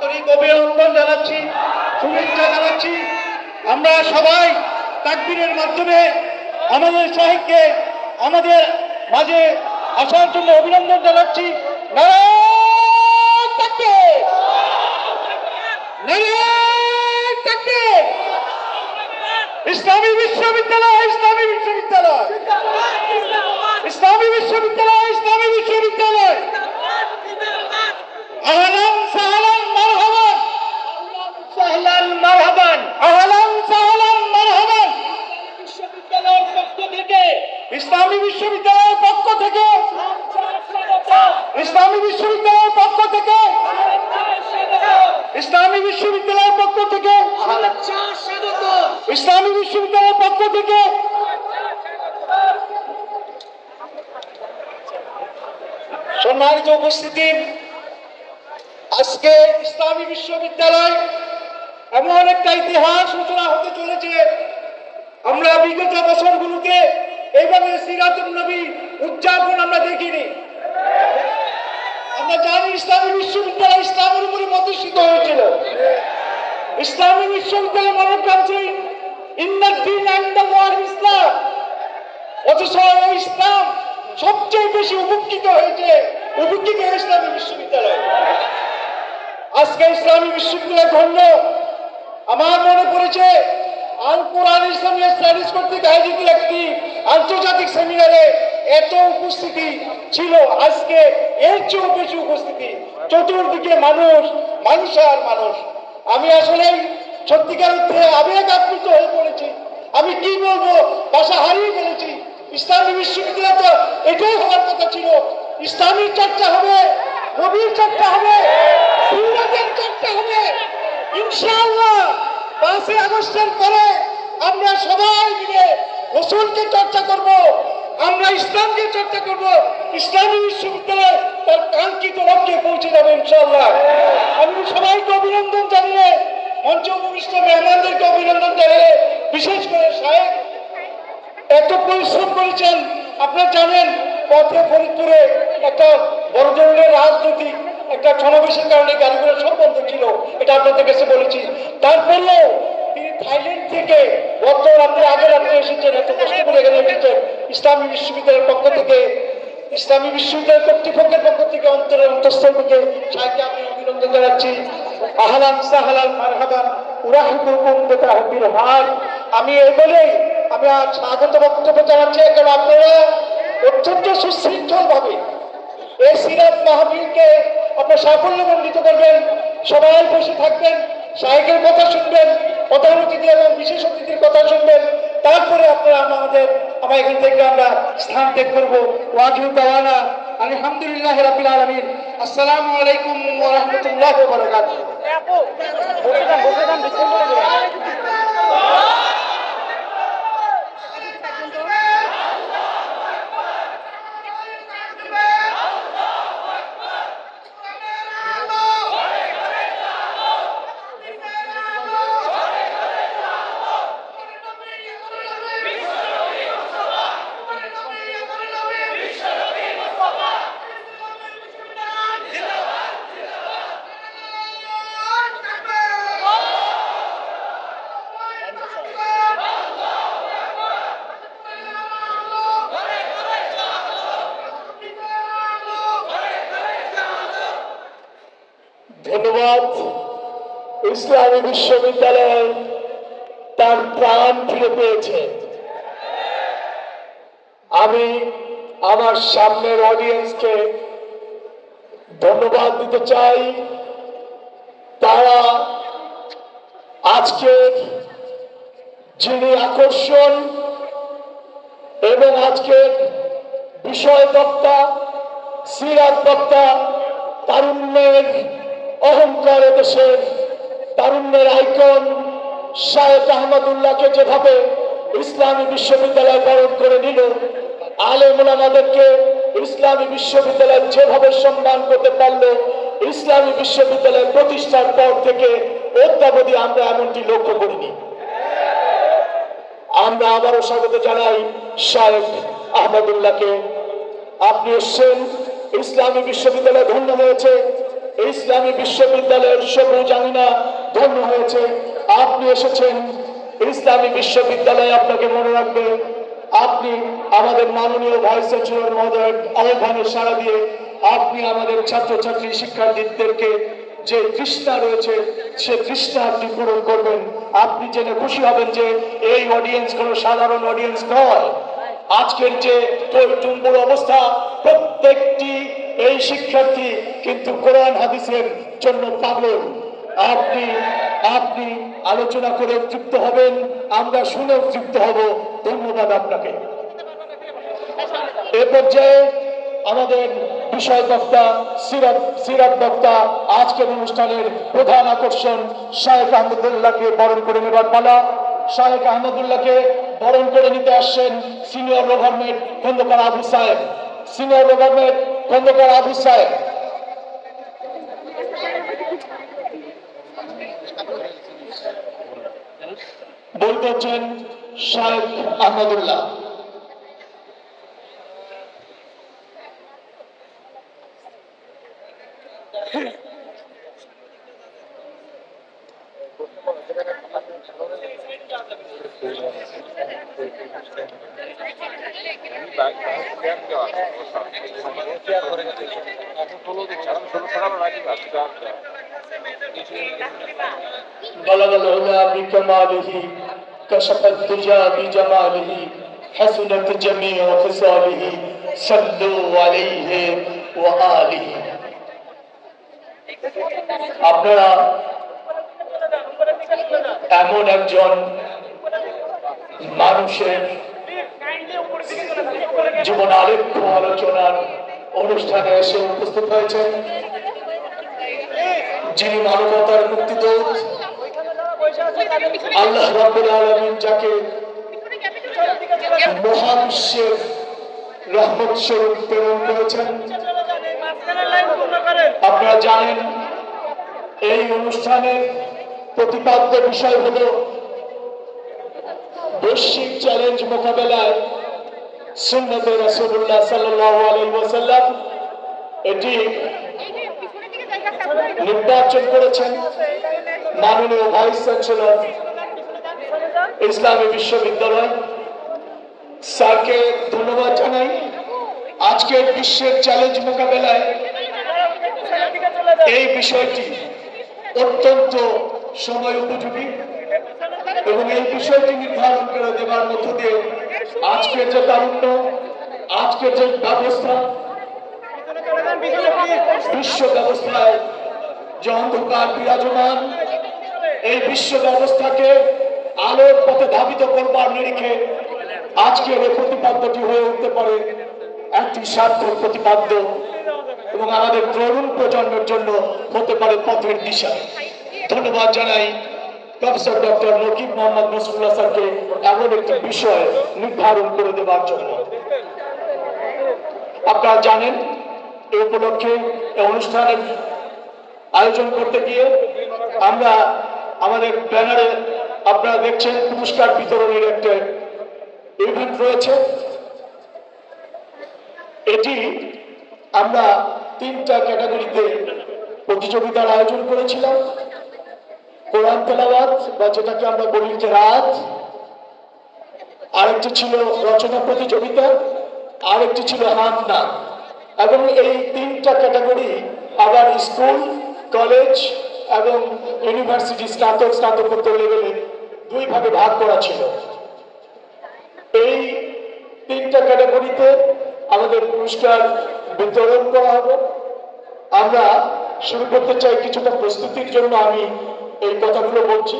আন্তরিক অভিনন্দন জানাচ্ছি, শুভেচ্ছা জানাচ্ছি। আমরা সবাই তাকবীরের মাধ্যমে আমাদের সাহেবকে, আমাদের মাঝে আসার জন্য অভিনন্দন জানাচ্ছি। ইসলামী বিশ্ববিদ্যালয় ইসলামী বিশ্ববিদ্যালয়। ইসলামী বিশ্ববিদ্যালয়। বিশ্ববিদ্যালয়ের পক্ষ থেকে, ইসলামী বিশ্ববিদ্যালয়ের পক্ষ থেকে, ইসলামী বিশ্ববিদ্যালয়ের পক্ষ থেকে, ইসলামী বিশ্ববিদ্যালয়ের পক্ষ থেকে, সম্মানিত উপস্থিতি, আজকে ইসলামী বিশ্ববিদ্যালয় এমন একটা ইতিহাস সূচনা হতে চলেছে। আমরা বিগত বছরগুলোতে এইভাবে সিরাতুল নবী উদযাপন আমরা দেখিনি। আমরা জানি ইসলামী বিশ্ববিদ্যালয় ইসলামের উপরে প্রতিষ্ঠিত হয়েছিল। ইসলামী বিশ্ববিদ্যালয় ইন্নাদ্দিন আইন্দাল্লাহ ইসলাম। সবচেয়ে বেশি উপকৃত হয়েছে ইসলামী বিশ্ববিদ্যালয়। আজকে ইসলামী আমার মনে পড়েছে আল কোরআন ইসলামিয়া স্টাডিজ কর্তৃক আয়োজিত একটি আন্তর্জাতিক সেমিনারে এত উপস্থিতি ছিল, আজকে এর চেয়েও বেশি উপস্থিতি। চতুর্দিকে মানুষ মানুষ আর মানুষ। আমি আসলে সত্যিকার অর্থে আবেগ আপ্লুত হয়ে পড়েছি। আমি কি বলব, ভাষা হারিয়ে ফেলেছি। ইসলামী বিশ্ববিদ্যালয় তো এটাই হওয়ার কথা ছিল। ইসলামীর চর্চা হবে, নবীর চর্চা হবে চর্চা হবে। ইনশাআল্লাহ, পাঁচই আগস্টের পরে আমরা সবাই মিলে রসুলকে চর্চা করব, আমরা ইসলামকে চর্চা করব, ইসলামী বিশ্ববিদ্যালয় তার কাঙ্ক্ষিত লক্ষ্যে পৌঁছে যাবে ইনশাআল্লাহ। আমি সবাইকে অভিনন্দন জানিয়ে, মঞ্চে উপবিষ্ট মেহমানদেরকে অভিনন্দন জানিয়ে, বিশেষ করে সাহেব, এত পরিশ্রম করেছেন। আপনারা জানেন, পথে ফরিদপুরে একটা বড় ধরনের রাজনৈতিক একটা সমাবেশের কারণে গাড়িগুলো সব বন্ধ ছিল, এটা আপনাদের কাছে বলেছি। তারপরেও থাইল্যান্ড থেকে গত রাত্রে আগে রাত্রে এসেছেন, এত কষ্ট করে এখানে এসেছেন। ইসলামী বিশ্ববিদ্যালয়ের পক্ষ থেকে, ইসলামী বিশ্ববিদ্যালয় কর্তৃপক্ষের পক্ষ থেকে, অন্তরের অন্তঃস্থল থেকে সাহেবকে আমি অভিনন্দন জানাচ্ছি। আহলান সাহলান মারহাবান আমি এই বলেই আমি স্বাগত বক্তব্য জানাচ্ছি কারণ আপনারা? অত্যন্ত সুশৃঙ্খল ভাবে এই সিরাত মাহফিলকে আপনার সাফল্য সাফল্যমণ্ডিত করবেন, সবাই বসে থাকবেন, সাহেবের কথা শুনবেন প্রধান অতিথি এবং বিশেষ অতিথির কথা শুনবেন। তারপরে আপনারা আমাদের, আমরা এখান থেকে আমরা স্থান ত্যাগ করব। ওয়াজু দাওয়ানা। আলহামদুলিল্লাহ রাবিল আলমিন। আসসালামু আলাইকুম ওয়া রাহমাতুল্লাহি ইসলামী বিশ্ববিদ্যালয় তার প্রাণ ফিরে পেয়েছে। আমি আমার সামনের অডিয়েন্সকে ধন্যবাদ দিতে চাই। তারা আজকের যিনি আকর্ষণ এবং আজকের বিষয় বক্তা সিরাত বক্তা, তারুণ্যের অহংকার দেশের তারুণ্যের আইকন শায়েক আহমদুল্লাহকে যেভাবে ইসলামী বিশ্ববিদ্যালয় বরণ করে নিল আলেম ওলামাদেরকে ইসলামী বিশ্ববিদ্যালয় যেভাবে সম্মান করতে পারল, ইসলামী বিশ্ববিদ্যালয় প্রতিষ্ঠার পর থেকে অদ্যাবধি আমরা এমনটি লক্ষ্য করিনি। আমরা আবারও স্বাগত জানাই শায়েখ আহমদুল্লাহকে। আপনি এসছেন, ইসলামী বিশ্ববিদ্যালয় ধন্য হয়েছে, ইসলামী বিশ্ববিদ্যালয়ের সবুজ আঙিনা ধন্য হয়েছে। আপনি এসেছেন, ইসলামী বিশ্ববিদ্যালয়ে আপনাকে মনে রাখবে। আপনি আমাদের মাননীয় ভাইস চ্যান্সেলর মহোদয়ের আহ্বানে সাড়া দিয়ে আপনি আমাদের ছাত্রছাত্রী শিক্ষার্থীদেরকে যে তৃষ্ণা রয়েছে, সে তৃষ্ণা আপনি পূরণ করবেন। আপনি জেনে খুশি হবেন যে এই অডিয়েন্স কোনো সাধারণ অডিয়েন্স নয়। আজকের যে টুম্বুর অবস্থা, প্রত্যেকটি এই শিক্ষার্থী কিন্তু কোরআন হাদিসের জন্য পাগল। আপনি আপনি আলোচনা করে তৃপ্ত হবেন, আমরা শুনেও তৃপ্ত হব। ধন্যবাদ আপনাকে। এ পর্যায়ে আমাদের বিষয় বক্তা, সিরাত সিরাত বক্তা, আজকের অনুষ্ঠানের প্রধান আকর্ষণ শাহেখ আহমদুল্লাহকে বরণ করে নেবার পালা। শাহেখ আহমদুল্লাহকে বরণ করে নিতে আসছেন সিনিয়র গভর্নমেন্ট খন্দকার আবু সাহেব সিনিয়র গভর্নমেন্ট খন্দকার আবু সাহেব বলতে হচ্ছেন শাহেখ আহমদুল্লাহ بلغ العلا بكماله كشف الدجى بجماله حسنت جميع خصاله صلوا عليه وآله আপনারা এমন একজন মানুষের জীবন আলেখ্য আলোচনার অনুষ্ঠানে এসে উপস্থিত হয়েছেন যিনি মানবতার মুক্তিদূত আল্লাহ যাকে মহাবিশ্বের রহমত স্বরূপ প্রেরণ করেছেন। আপনারা জানেন, এই অনুষ্ঠানের প্রতিপাদ্য বিষয় হল বৈশ্বিক চ্যালেঞ্জ মোকাবেলায় সুন্নতে রাসূলুল্লাহ সাল্লাল্লাহু আলাইহি ওয়াসাল্লাম এটি নির্বাচন করেছেন মাননীয় ভাইস চ্যান্সেলর ইসলামী বিশ্ববিদ্যালয়। স্যারকে ধন্যবাদ জানাই। আজকের বিশ্বের চ্যালেঞ্জ মোকাবেলায় এই বিষয়টি অত্যন্ত সময় উপযোগী এবং এই বিষয়টি নির্ধারণ করে দেওয়ার মধ্য দিয়ে আজকের যে তারুণ্য, আজকের যে ব্যবস্থা, বিশ্ব ব্যবস্থায় যে অন্ধকার বিরাজমান, এই বিশ্ব ব্যবস্থাকে আলোর পথে ধাবিত করবার নিরিখে আজকের এই প্রতিপাদ্যটি হয়ে উঠতে পারে একটি সার্থক প্রতিপাদ্য এবং আমাদের তরুণ প্রজন্মের জন্য হতে পারে পথের দিশা। ধন্যবাদ জানাই প্রফেসর ডক্টর নকিব মোহাম্মদ নসরুল্লাহ স্যারকে এমন একটি বিষয় নির্ধারণ করে দেওয়ার জন্য। আপনারা জানেন এই উপলক্ষে অনুষ্ঠানের আয়োজন করতে গিয়ে আমরা আমাদের ব্যানারে আপনারা দেখছেন পুরস্কার বিতরণের একটা ইভেন্ট রয়েছে। এটি আমরা তিনটা ক্যাটাগরিতে প্রতিযোগিতার আয়োজন করেছিলাম। কোরআন তেলাওয়াত বা যেটাকে আমরা বলি যে রাত আরেকটি ছিল রচনা প্রতিযোগিতা, আরেকটি ছিল হামনা এবং এই তিনটা ক্যাটাগরি আবার স্কুল কলেজ এবং ইউনিভার্সিটি স্নাতক স্নাতকোত্তর লেভেলে দুই ভাগে ভাগ করা ছিল। এই তিনটা ক্যাটাগরিতে আমাদের পুরস্কার বিতরণ করা হবে। আমরা শুরু করতে চাই কিছুটা প্রস্তুতির জন্য আমি এই কথাগুলো বলছি।